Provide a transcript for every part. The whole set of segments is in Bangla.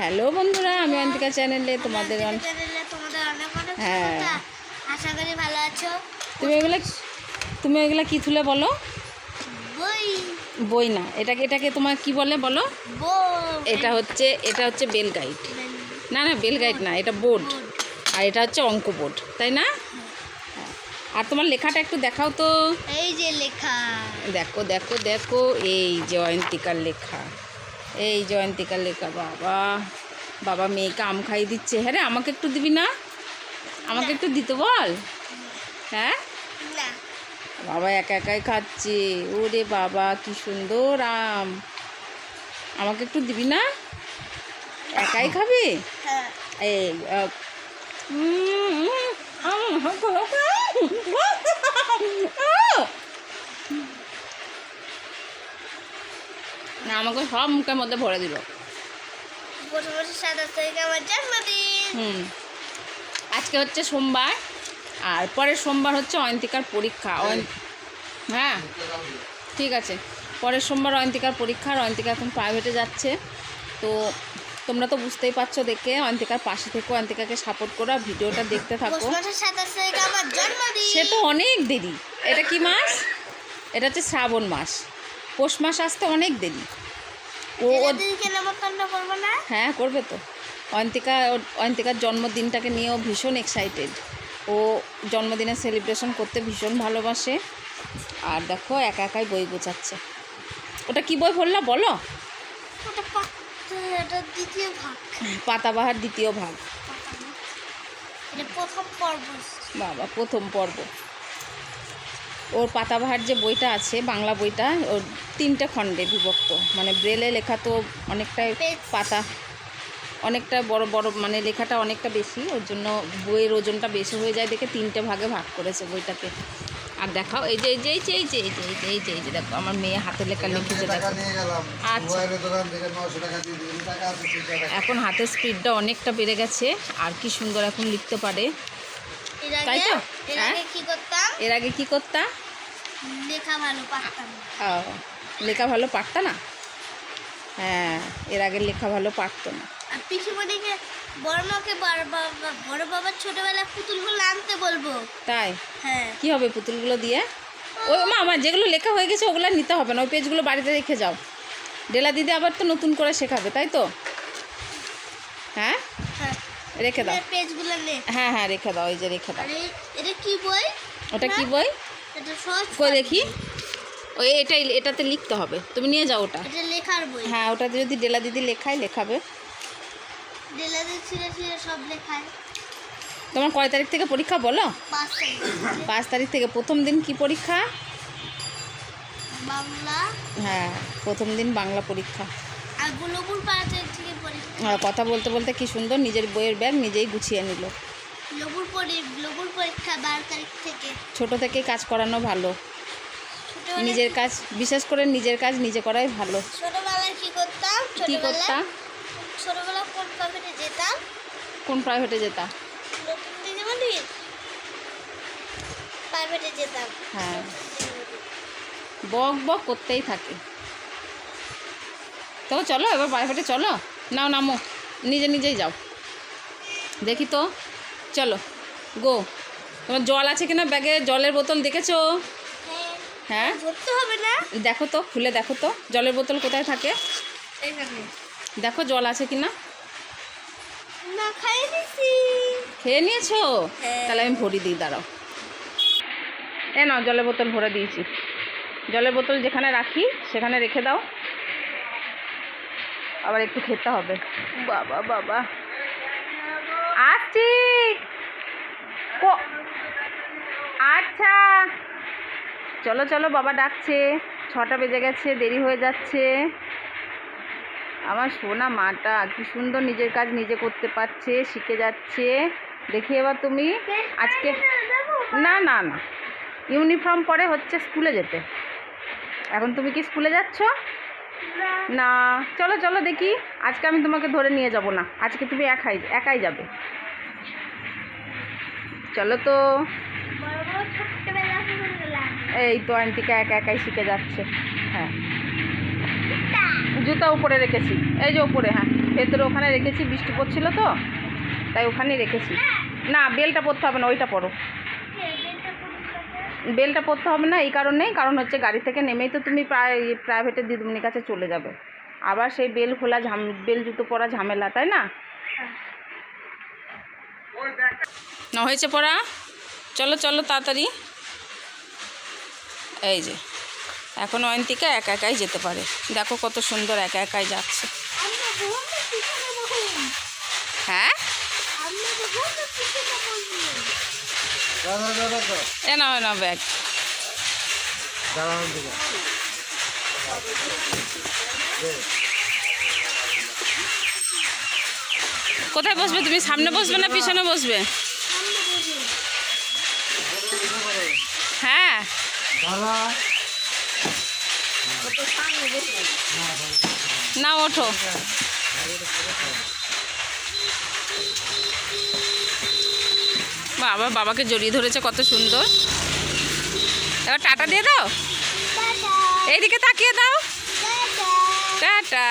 হ্যালো বন্ধুরা আমি অন্তিকা চ্যানেলে তোমাদের হ্যাঁ। আশা করি ভালো আছো। তুমি এগুলো তুমি এগুলো কি তুলে বলো? বই। বই না এটাকে এটাকে তোমার কি বলে বলো? এটা হচ্ছে এটা হচ্ছে বেল গাইড। না না বেল গাইড না এটা বোর্ড। আর এটা হচ্ছে অঙ্ক বোর্ড তাই না? হ্যাঁ। আর তোমার লেখাটা একটু দেখাও তো। এই যে লেখা। দেখো দেখো দেখো এই যে অয়ন্তিকার লেখা। এই জয়ন্তিকার লেখা বাবা বাবা মেয়েকে আম খাইয়ে দিচ্ছে হ্যাঁ রে আমাকে একটু দিবি না আমাকে একটু দিতে বল হ্যাঁ বাবা একা একাই খাচ্ছে ওরে বাবা কি সুন্দর আম আমাকে একটু দিবি না একাই খাবে হ্যাঁ এই আমাকে সব মুখের মধ্যে ভরে দিল। বছর বছর সাতাশ তারিখে আমার জন্মদিন। হুম। আজকে হচ্ছে সোমবার আর পরের সোমবার হচ্ছে অয়ন্তিকার পরীক্ষা। হ্যাঁ ঠিক আছে। পরের সোমবার অয়ন্তিকার পরীক্ষা আর অয়ন্তিকা এখন প্রাইভেটে যাচ্ছে। তো তোমরা তো বুঝতেই পারছ দেখে অয়ন্তিকার পাশে থেকে অয়ন্তিকাকে সাপোর্ট করো ভিডিওটা দেখতে থাকো। সে তো অনেক দেরি। এটা কি মাস? এটা হচ্ছে শ্রাবণ মাস। পৌষ মাস আসতে অনেক দেরি। ও হ্যাঁ করবে তো। অয়ন্তিকা অয়ন্তিকার জন্মদিনটাকে নিয়েও ভীষণ এক্সাইটেড ও জন্মদিনের সেলিব্রেশন করতে ভীষণ ভালোবাসে। আর দেখো একা একাই বই গোছাচ্ছে। ওটা কি বই পড়লা বলো? পাতাবাহার দ্বিতীয় ভাগ। বাবা প্রথম পর্ব। ওর পাতাবাহার যে বইটা আছে বাংলা বইটা ওর তিনটে খণ্ডে বিভক্ত। মানে ব্রেলে লেখা তো অনেকটাই পাতা। অনেকটা বড় বড় মানে লেখাটা অনেকটা বেশি ওর জন্য বইয়ের ওজনটা বেশি হয়ে যায় দেখে তিনটে ভাগে ভাগ করেছে বইটাকে। আর দেখাও এই যে এই যে এই যে এই যে এই যে এই যে এই যে দেখো আমার মেয়ে হাতে লেখা লিখেছে দেখো। আচ্ছা। এখন হাতের স্পিডটা অনেকটা বেড়ে গেছে আর কি সুন্দর এখন লিখতে পারে। তাই তো? এর আগে হ্যাঁ? কি করতাম? লেখা ভালো পারতাম। ও, লেখা ভালো পারতা না? হ্যাঁ এর আগে লেখা ভালো পারতো না। আর পিসিমণিকে বড় মাকে বড় বাবার ছোটবেলায় পুতুলগুলো আনতে বলব। তাই? হ্যাঁ। কি হবে পুতুলগুলো দিয়ে? ওই মা আমার যেগুলো লেখা হয়ে গেছে ওগুলো নিতে হবে না ওই পেজগুলো বাড়িতে রেখে যাও। ডেলা দিদি আবার তো নতুন করে শেখাবে তাই তো? হ্যাঁ? হ্যাঁ। রেখে দাও। পেজগুলো হ্যাঁ হ্যাঁ রেখে দাও ওই যে রেখে দাও। এটা কি বই? ওটা কি বই? এটা সহজ কই দেখি? ওই এটাই এটাতে লিখতে হবে। তুমি নিয়ে যাও ওটা। এটা লেখার বই। হ্যাঁ ওটাতে যদি ডেলা দিদি লেখায় লেখাবে। ছিঁড়ে ছিঁড়ে সব লেখায়। তোমার কয় তারিখ থেকে পরীক্ষা বলো? পাঁচ তারিখ থেকে। প্রথম দিন কি পরীক্ষা? বাংলা। হ্যাঁ প্রথম দিন বাংলা পরীক্ষা। আর গুলপুর পাঁচ থেকে পরীক্ষা। কথা বলতে বলতে কি সুন্দর নিজের বইয়ের ব্যাগ নিজেই গুছিয়ে নিল। পরীক্ষা বারো তারিখ থেকে। ছোট থেকেই কাজ করানো ভালো। নিজের কাজ বিশেষ করে নিজের কাজ নিজে করাই ভালো। ছোটবেলায় কি করতাম? কি কোন প্রাইভেটে যেতাম? কোন প্রাইভেটে যেতা নতুন দিদিমণি প্রাইভেটে যেতাম। হ্যাঁ। বক বক করতেই থাকে। তো চলো এবার প্রাইভেটে চলো। নাও নামো। নিজে নিজেই যাও। দেখি তো। চলো গো তোমার জল আছে কিনা ব্যাগে? জলের বোতল দেখেছ? হ্যাঁ? হবে না। দেখো তো খুলে দেখো তো জলের বোতল কোথায় থাকে? দেখো। জল আছে কিনা? না খাই দিছি। খেয়ে নিয়েছো? হ্যাঁ। তাহলে আমি ভরি দিই দাঁড়াও। এ নাও জলের বোতল ভরে দিয়েছি। জলের বোতল যেখানে রাখি সেখানে রেখে দাও। আবার একটু খেতে হবে। বাবা বাবা। আসছি কো- আচ্ছা। চলো চলো বাবা ডাকছে। ছটা বেজে গেছে দেরি হয়ে যাচ্ছে। আমার সোনা মাটা কি সুন্দর নিজের কাজ নিজে করতে পারছে শিখে যাচ্ছে। দেখি এবার তুমি আজকে না না না ইউনিফর্ম পরে হচ্ছে স্কুলে যেতে। এখন তুমি কি স্কুলে যাচ্ছ? না। চলো চলো দেখি। আজকে আমি তোমাকে ধরে নিয়ে যাব না। আজকে তুমি একাই একাই যাবে। চলো তো বড় বড় ছোট্টবেলা ফুলগুলা এই তো আন্টিকা একা একাই শিখে যাচ্ছে। হ্যাঁ। জুতা। উপরে রেখেছি। এই যে উপরে হ্যাঁ। ভেতরে ওখানে রেখেছি বৃষ্টি পড়ছিল তো তাই ওখানেই রেখেছি। না বেলটা পরতে হবে না ওইটা পরো। বেলটা পরতে হবে না এই কারণেই কারণ হচ্ছে গাড়ি থেকে নেমেই তো তুমি প্রায় প্রাইভেটের দিদিমণির কাছে চলে যাবে। আবার সেই বেল খোলা ঝাম বেল জুতো পরা ঝামেলা তাই না? না হয়েছে পড়া? চলো চলো তাড়াতাড়ি। এই যে এখন অয়ন্তিকা একা একাই যেতে পারে। দেখো কত সুন্দর একা একাই যাচ্ছে। হ্যাঁ? নাও এ নাও ব্যাগ। কোথায় বসবে? তুমি সামনে বসবে না পিছনে বসবে হ্যাঁ না ওঠো। বাবা বাবাকে জড়িয়ে ধরেছে কত সুন্দর। এবার টাটা দিয়ে দাও। এইদিকে তাকিয়ে দাও। টাটা।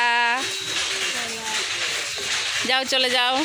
যাও চলে যাও।